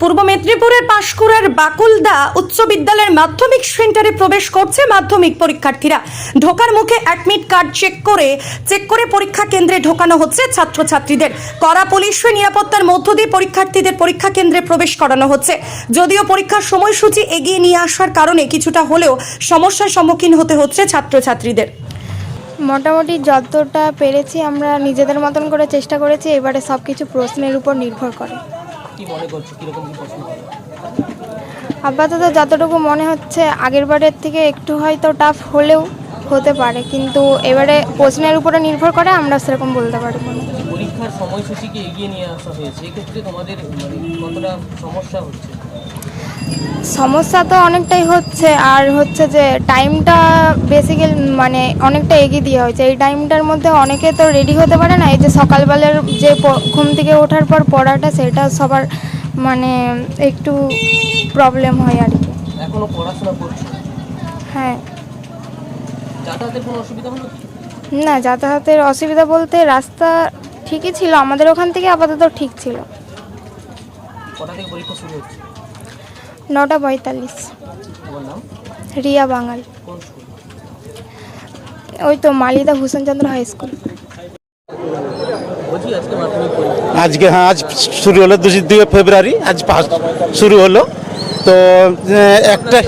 পূর্ব মেদিনীপুরের পাঁশকুড়ার বাকুলদা উচ্চ বিদ্যালয়ের মাধ্যমিক সেন্টারে প্রবেশ করছে মাধ্যমিক পরীক্ষার্থীরা। ঢোকার মুখে অ্যাডমিট কার্ড চেক করে চেক করে পরীক্ষা কেন্দ্রে ঢোকানো হচ্ছে ছাত্রছাত্রীদের। কড়া পুলিশের নিরাপত্তার মধ্য দিয়ে পরীক্ষার্থীদের পরীক্ষা কেন্দ্রে প্রবেশ করানো হচ্ছে। যদিও পরীক্ষার সময়সূচি এগিয়ে নিয়ে আসার কারণে কিছুটা হলেও সমস্যার সম্মুখীন হতে হচ্ছে ছাত্রছাত্রীদের। মোটামুটি যতটা পেরেছি আমরা নিজেদের মতন করে চেষ্টা করেছি, এবারে সব কিছু প্রশ্নের উপর নির্ভর করে। কি মনে করছ? কীরকম কি প্রশ্ন হবে আপাতত যতটুকু মনে হচ্ছে আগের বারের থেকে একটু হয়তো টাফ হলেও হতে পারে। কিন্তু এবারে প্রশ্নের উপরে নির্ভর করে আমরা সেরকম বলতে পারব না। পরীক্ষার সময়সূচিকে এগিয়ে নিয়ে আসা হয়েছে। এক্ষেত্রে তোমাদের মানে কতটা সমস্যা হচ্ছে? সমস্যা তো অনেকটাই হচ্ছে আর হচ্ছে যে টাইমটা বেসিক্যাল মানে অনেকটা এগিয়ে দেওয়া হয়েছে। এই টাইমটার মধ্যে অনেকে তো রেডি হতে পারে না এই যে সকালবেলার যে ঘুম থেকে ওঠার পর পড়াটা সেটা সবার মানে একটু প্রবলেম হয় আর কি। এখনও পড়াশোনা করছ? হ্যাঁ। যাতায়াতের কোনো অসুবিধা হলো না যাতায়াতের অসুবিধা বলতে রাস্তা ঠিকই ছিল আমাদের ওখান থেকে আপাতত ঠিক ছিল। কটা থেকে পরীক্ষা শুরু হচ্ছে? নটা পঁয়তাল্লিশ। রিয়া বাঙাল। ওই তো মালিদা ভূষণচন্দ্র হাই স্কুল। আজকে হ্যাঁ আজ শুরু হলো দুই ফেব্রুয়ারি আজ শুরু হলো। তো একটা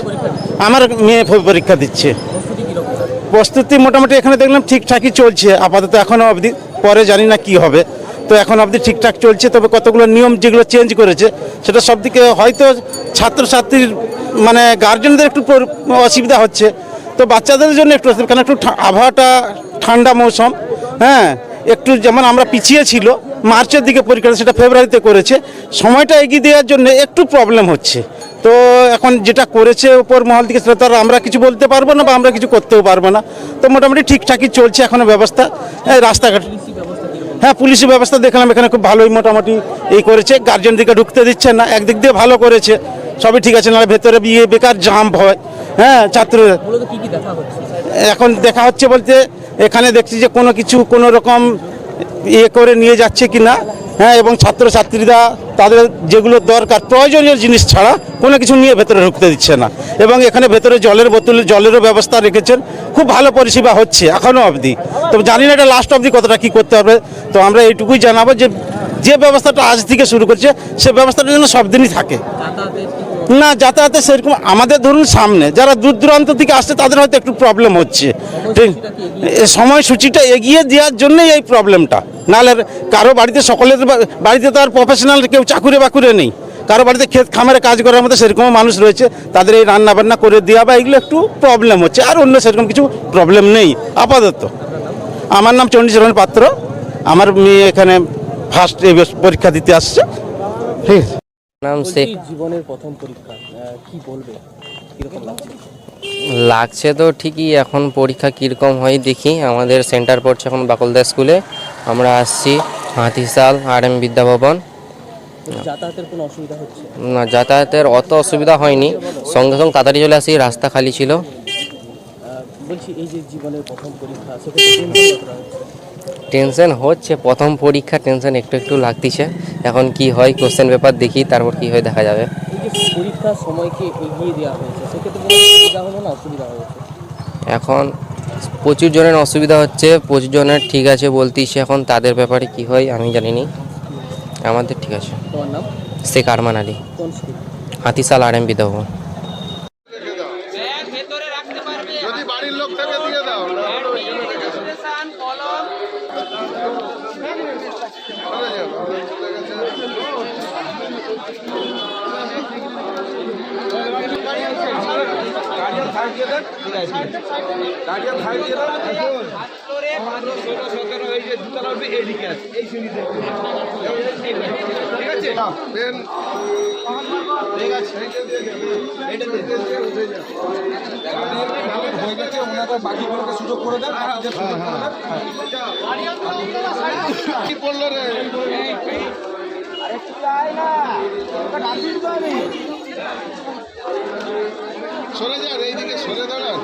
আমার মেয়ে পরীক্ষা দিচ্ছে। প্রস্তুতি প্রস্তুতি মোটামুটি এখানে দেখলাম ঠিকঠাকই চলছে। আপাতত এখনও অবধি পরে জানি না কি হবে। তো এখন অবধি ঠিকঠাক চলছে, তবে কতগুলো নিয়ম যেগুলো চেঞ্জ করেছে, সেটা সব দিকে হয়তো ছাত্রছাত্রীর মানে গার্জেনদের একটু অসুবিধা হচ্ছে। তো বাচ্চাদের জন্য একটু কারণ একটু আবহাওয়াটা ঠান্ডা মৌসুম হ্যাঁ একটু যেমন আমরা পিছিয়ে ছিল, মার্চের দিকে পরীক্ষা সেটা ফেব্রুয়ারিতে করেছে, সময়টা এগিয়ে দেওয়ার জন্য একটু প্রবলেম হচ্ছে। তো এখন যেটা করেছে উপর মহল থেকে সেটা তো আমরা কিছু বলতে পারব না বা আমরা কিছু করতেও পারব না। তো মোটামুটি ঠিকঠাকই চলছে এখনও ব্যবস্থা। এই রাস্তাঘাট হ্যাঁ পুলিশের ব্যবস্থা দেখলাম এখানে খুব ভালোই মোটামুটি এই করেছে। গার্জেন দিকে ঢুকতে দিচ্ছে না একদিক দিয়ে ভালো করেছে। সবই ঠিক আছে না ভেতরে বিয়ে বেকার জাম হয়। হ্যাঁ ছাত্র এখন দেখা হচ্ছে বলতে এখানে দেখছি যে কোনো কিছু কোনো রকম ইয়ে করে নিয়ে যাচ্ছে কি না হ্যাঁ এবং ছাত্রছাত্রীরা তাদের যেগুলো দরকার প্রয়োজনীয় জিনিস ছাড়া কোনো কিছু নিয়ে ভেতরে ঢুকতে দিচ্ছে না। এবং এখানে ভেতরে জলের বোতল জলেরও ব্যবস্থা রেখেছেন। খুব ভালো পরিষেবা হচ্ছে এখনও অবধি। তো জানি না এটা লাস্ট অবধি কতটা কী করতে হবে। তো আমরা এইটুকুই জানাব যে যে ব্যবস্থাটা আজ থেকে শুরু করছে সে ব্যবস্থাটা যেন সব দিনই থাকে। না যাতায়াতে সেরকম আমাদের ধরুন সামনে যারা দূর দূরান্ত থেকে আসছে তাদের হয়তো একটু প্রবলেম হচ্ছে। সময়সূচিটা এগিয়ে দেওয়ার জন্যই এই প্রবলেমটা নাহলে কারও বাড়িতে সকলের বাড়িতে তো আর প্রফেশনাল কেউ চাকুরে বাকুরে নেই। কারও বাড়িতে ক্ষেত খামারে কাজ করার মতো সেরকম মানুষ রয়েছে তাদের এই রান্না বান্না করে দেওয়া বা এগুলো একটু প্রবলেম হচ্ছে। আর অন্য সেরকম কিছু প্রবলেম নেই আপাতত। আমার নাম চণ্ডীচরণ পাত্র। আমার মেয়ে এখানে ফার্স্ট পরীক্ষা দিতে আসছে। ঠিক আছে। নাম শেখ জীবনের প্রথম পরীক্ষা কি বলবে? লাগছে? লাগছে তো ঠিকই এখন পরীক্ষা কীরকম হয় দেখি। আমাদের সেন্টার পড়ছে এখন বাকলদা স্কুলে। আমরা আসছি হাতিশাল আর এম বিদ্যাভবন। যাতায়াতের কোনো অসুবিধা হচ্ছে? না, যাতায়াতের অত অসুবিধা হয়নি। সঙ্গে সঙ্গে তাড়াতাড়ি চলে আসি রাস্তা খালি ছিল। বলছি এই যে জীবনের প্রথম পরীক্ষা টেনশন হচ্ছে প্রথম পরীক্ষা টেনশন একটু একটু লাগতিছে। এখন কি হয় কোশ্চেন পেপার দেখি তারপর কি হয় দেখা যাবে। পরীক্ষার সময়কে এগিয়ে দেওয়া হয়েছে? সেক্ষেত্রে কোনো হলো না অসুবিধা হয়েছে? এখন প্রচুর জনের অসুবিধা হচ্ছে প্রচুর জনের ঠিক আছে বলতিস এখন তাদের ব্যাপারে কি হয় আমি জানি নি আমাদের ঠিক আছে। তোমার নাম? Sheikh Arman Ali. Hatishal R M Vidyabhavan. যদি বাড়ির দাও পেন ঠিক আছে হয়ে সুযোগ করে দেন বাকিদের সুযোগ করে দেন কি বলল রে সরে যান এইদিকে সরে দাঁড়ান।